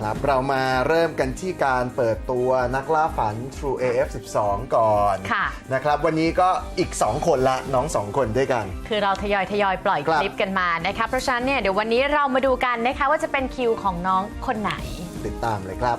ครับ เรามาเริ่มกันที่การเปิดตัวนักล่าฝัน True AF 12 ก่อนค่ะนะครับ วันนี้ก็อีก 2 คนละน้อง 2 คนด้วยกัน คือเราทยอยทยอยปล่อยคครับลิปกันมานะคะเพราะฉะนั้นเนี่ยเดี๋ยววันนี้เรามาดูกันนะคะว่าจะเป็นคิวของน้องคนไหน ติดตามเลยครับ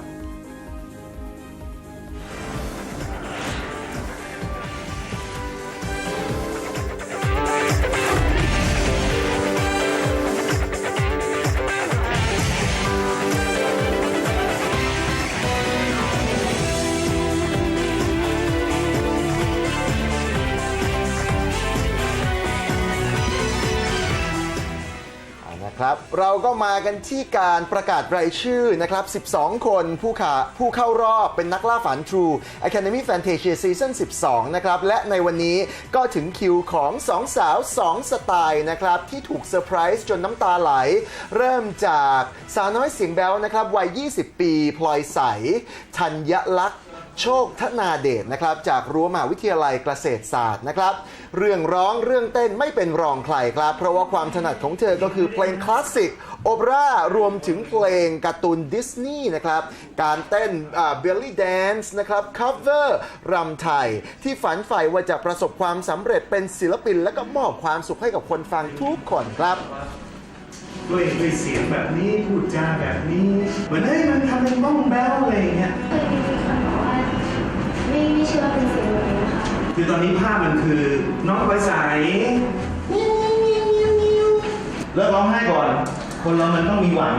เรับเราก็มากันที่การประกาศรายชื่อนะครับ 12 คนผู้ขาผู้เข้ารอบเป็นนักล่าฝัน True Academy Fantasia Season 12 นะครับ และในวันนี้ก็ถึงคิวของสองสาว 2 สไตล์นะครับ ที่ถูกเซอร์ไพรส์จนน้ำตาไหล เริ่มจากสาวน้อยเสียงแบ๊วนะครับ วัย 20 ปี พลอยใสธัญลักษณ์ โชคธนาเดชนะครับจากรั้วมหาวิทยาลัยเกษตรศาสตร์นะครับเรื่องร้องเรื่องเต้นไม่เป็นรองใครครับ เพราะว่าความถนัดของเธอก็คือเพลงคลาสสิกโอเปร่ารวมถึงเพลงการ์ตูนดิสนีย์นะครับการเต้นเบลลี่แดนซ์นะครับ cover รำไทย ที่ฝันใฝ่ว่าจะประสบความสำเร็จเป็นศิลปิน และก็มอบความสุขให้กับคนฟังทุกคนครับด้วยด้วยเสียงแบบนี้พูดจาแบบนี้ เหมือนเฮ้ยมันทำเป็นบ้องแบ้วอะไรอย่างเงี้ย ไม่ไม่เชื่อว่าเป็นเสียงตัวเองนะคะคือตอนนี้ภาพมันคือน้องไว้ใสเลิกร้องไห้ก่อน คนเรามันต้องมีหวัง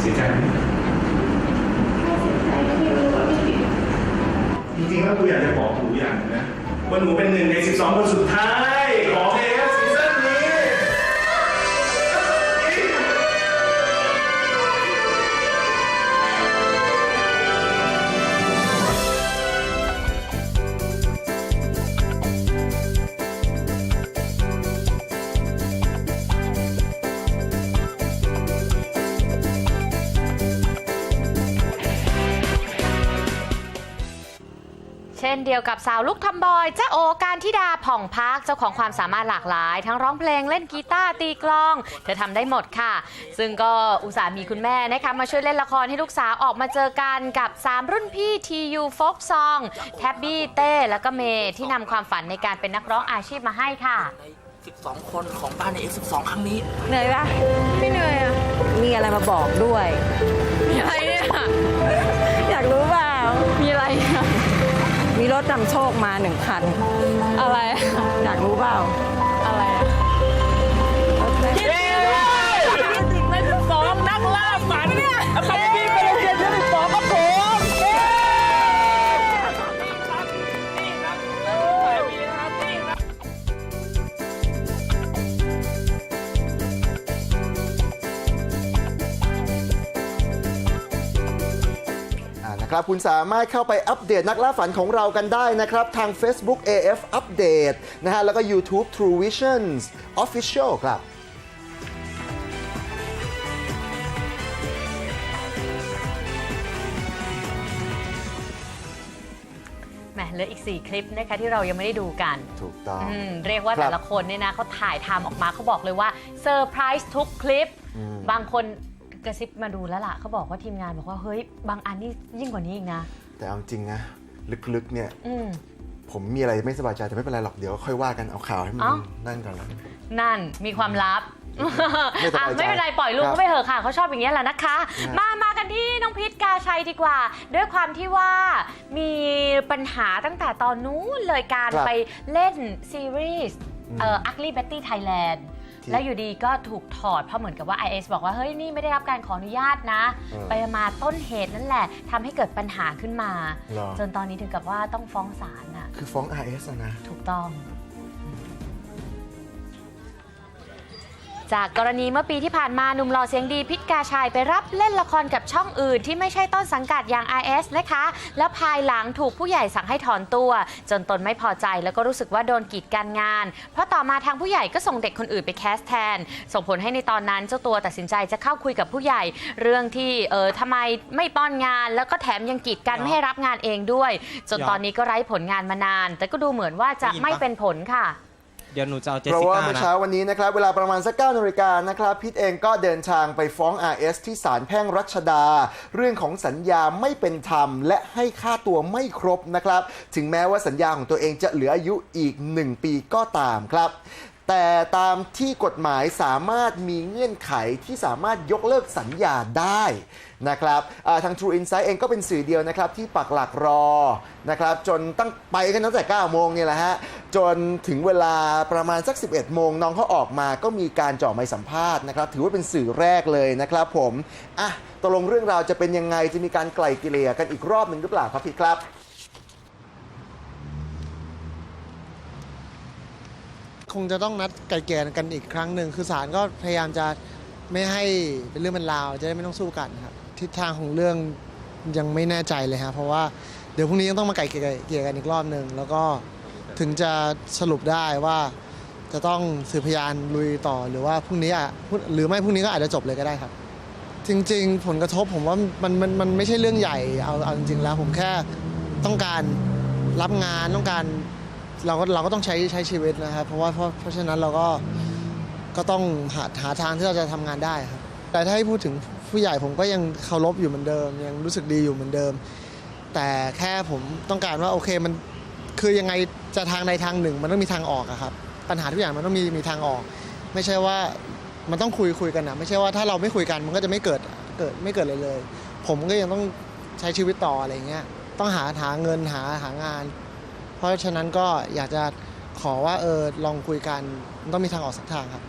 เสียใจไหมถ้าเสียใจก็ไม่รู้ว่าไม่ผิดจริงๆแล้วกูอยากจะบอกหนูอย่างหนึงนะว่าหนูเป็นหนึ่งใน 12 คนสุดท้ายของเอฟ ช่นเดียวกับสาวลูกทำบอยจ้าโอการทิดาผ่องพักเจ้าของความสามารถหลากหลาย ทั้งร้องเพลงเล่นกีตาร์ตีกลอง เธอทำได้หมดค่ะ ซึ่งก็อุตส่าห์มีคุณแม่นะคะมาช่วยเล่นละครให้ลูกสาวออกมาเจอกันกับ 3 รุ่นพี่ TU Folk Song แท็บบี้เต้แล้วก็เมย์ที่นำความฝันในการเป็นนักร้องอาชีพมาให้ค่ะใน12 คนของบ้านใน F12 ครั้งนี้ เหนื่อยปะไม่เหนื่อยอะมีอะไรมาบอกด้วย มีอะไรเนี่ย อยากรู้เปล่า มีอะไร มีรถนำโชคมาหนึ่งคัน อะไร อยากรู้เปล่าอะไรรถแม่ใน12นักล่าฝันเนี่ย นะครับ คุณสามารถเข้าไปอัปเดตนักล่าฝันของเรากันได้นะครับ ทาง Facebook AF Update นะฮะแล้วก็ YouTube True Visions Official ครับแหมเหลืออีก 4 คลิปนะคะที่เรายังไม่ได้ดูกัน ถูกต้อง อืมเรียกว่าครับแต่ละคนเนี่ยนะเขาถ่ายทำออกมาเขาบอกเลยว่าเซอร์ไพรส์ทุกคลิปอืมบางคน กระซิบมาดูแล้วล่ะเขาบอกว่าทีมงานบอกว่าเฮ้ยบางอันนี่ยิ่งกว่านี้อีกนะ แต่เอาจริงนะลึกๆเนี่ยอืม ผมมีอะไรไม่สบายใจแต่ไม่เป็นไรหรอกเดี๋ยวค่อยว่ากันเอาข่าวให้มันเอ้า นั่นก่อนแล้ว นั่นมีความลับไม่สบายใจอะไม่เป็นไรปล่อยลุงครับเขาไปเถอะค่ะเขาชอบอย่างนี้ยแหละนะคะ ครับ มามากันที่น้องพิษกาชัยดีกว่า ด้วยความที่ว่ามีปัญหาตั้งแต่ตอนนู้นเลยการครับไปเล่นซีรีส์เอ่อ Ugly Betty Thailand ที่ แล้วอยู่ดีก็ถูกถอดเพราะเหมือนกับว่า IS บอกว่าเฮ้ยนี่ไม่ได้รับการขออนุญาตนะเออไปมาต้นเหตุนั่นแหละทำให้เกิดปัญหาขึ้นมาเหรอจนตอนนี้ถึงกับว่าต้องฟ้องศาลน่ะคือฟ้อง RS อะนะ ถูกต้อง จากกรณีเมื่อปีที่ผ่านมาหนุ่มหล่อเสียงดีพิษกาชัยไปรับเล่นละครกับช่องอื่นที่ไม่ใช่ต้นสังกัดอย่าง IS นะคะ แล้วภายหลังถูกผู้ใหญ่สั่งให้ถอนตัว จนตนไม่พอใจแล้วก็รู้สึกว่าโดนกีดการงาน เพราะต่อมาทางผู้ใหญ่ก็ส่งเด็กคนอื่นไปแคสแทน ส่งผลให้ในตอนนั้นเจ้าตัวตัดสินใจจะเข้าคุยกับผู้ใหญ่ เรื่องที่เออทำไมไม่ป้อนงาน แล้วก็แถมยังกีดกันไม่ให้รับงานเองด้วย จนตอนนี้ก็ไร้ผลงานมานาน แต่ก็ดูเหมือนว่าจะไม่เป็นผลค่ะ เดี๋ยวหนูจะเอาเจสเพราะสิว่าก้าเมื่อนะ เช้าวันนี้นะครับ เวลาประมาณสัก9นาฬิกานะครับพิทเองก็เดินทางไปฟ้อง RS ที่ศาลแพ่งรัชดา เรื่องของสัญญาไม่เป็นธรรม และให้ค่าตัวไม่ครบนะครับ ถึงแม้ว่าสัญญาของตัวเองจะเหลืออายุอีก 1 ปีก็ตามครับ แต่ตามที่กฎหมายสามารถมีเงื่อนไขที่สามารถยกเลิกสัญญาได้นะครับทาง True Insight เองก็เป็นสื่อเดียวนะครับที่ปักหลักรอนะครับจนตั้งไปกันตั้งแต่ 9 โมงเนี่ยแหละฮะจนถึงเวลาประมาณสัก 11 โมงน้องเขาออกมาก็มีการจาะไมค์สัมภาษณ์นะครับถือว่าเป็นสื่อแรกเลยนะครับผมอะตกลงเรื่องราวจะเป็นยังไงจะมีการไกล่เกลี่ยกันอีกรอบหนึ่งหรือเปล่าครับพี่ครับ คงจะต้องนัดไกลเกลี่ยกันอีกครั้งหนึ่งคือศาลก็พยายามจะไม่ให้เป็นเรื่องเป็นราวจะได้ไม่ต้องสู้กันครับทิศทางของเรื่องยังไม่แน่ใจเลยครับเพราะว่าเดี๋ยวพรุ่งนี้ยังต้องมาไกลเกลี่ยกันอีกรอบหนึ่งแล้วก็ถึงจะสรุปได้ว่าจะต้องสืบพยานลุยต่อหรือว่าพรุ่งนี้อะหรือไม่พรุ่งนี้ก็อาจจะจบเลยก็ได้ครับ จริง ๆ ผลกระทบผมว่ามันมันมันไม่ใช่เรื่องใหญ่เอาเอาจริงๆแล้ว ผมแค่ต้องการรับงานต้องการ เราก็เราก็ต้องใช้ใช้ชีวิตนะครับ เพราะว่าเพราะเพราะฉะนั้นเราก็ก็ต้องหาหาทางที่เราจะทำงานได้ครับ แต่ถ้าให้พูดถึงผู้ใหญ่ผมก็ยังเคารพอยู่เหมือนเดิม ยังรู้สึกดีอยู่เหมือนเดิม แต่แค่ผมต้องการว่าโอเคมันคือยังไงจะทางใดทางหนึ่ง มันต้องมีทางออกอะครับปัญหาทุกอย่างมันต้องมีมีทางออก ไม่ใช่ว่ามันต้องคุยคุยกันนะไม่ใช่ว่าถ้าเราไม่คุยกันมันก็จะไม่เกิดเกิดไม่เกิดเลยเลย ผมก็ยังต้องใช้ชีวิตต่ออะไรอย่างเงี้ยต้องหาหาเงินหาหางาน ราะฉะนั้นก็อยากจะขอว่าเออลองคุยกันมันต้องมีทางออกสักทางครับ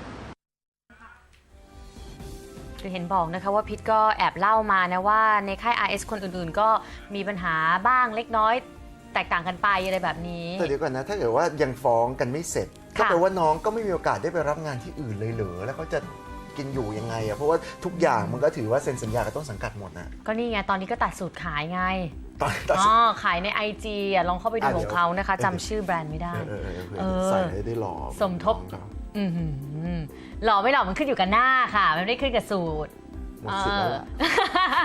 คือเห็นบอกนะคะว่าพิทก็แอบเล่ามานะว่าในค่าย RS คนอื่นๆ ก็มีปัญหาบ้างเล็กน้อย แตกต่างกันไปอะไรแบบนี้แต่เดี๋ยวก่อนนะ ถ้าเกิดว่ายังฟ้องกันไม่เสร็จก็ค่ะแปลว่าน้องก็ไม่มีโอกาสได้ไปรับงานที่อื่นเลยเหรอแล้วเขาจะกินอยู่ยังไงอะเพราะว่าทุกอย่างมันก็ถือว่าเซ็นสัญญากับต้นสังกัดหมดนะก็นี่ไงตอนนี้ก็ตัดสูตรขายไง ตอนตอนอ๋อขายใน IG อะลองเข้าไปดูอะขเดี๋องยวเขานะคะเออจำชื่อแบรนด์ไม่ได้ เออเออเออเผื่อเออใส่ให้ได้หล่อสมทบ น้องเขาอือหือหล่อไม่หล่อมันขึ้นอยู่กับหน้าค่ะ มันไม่ได้ขึ้นกับสูตร หมดสิทธิ์แล้วล่ะเออ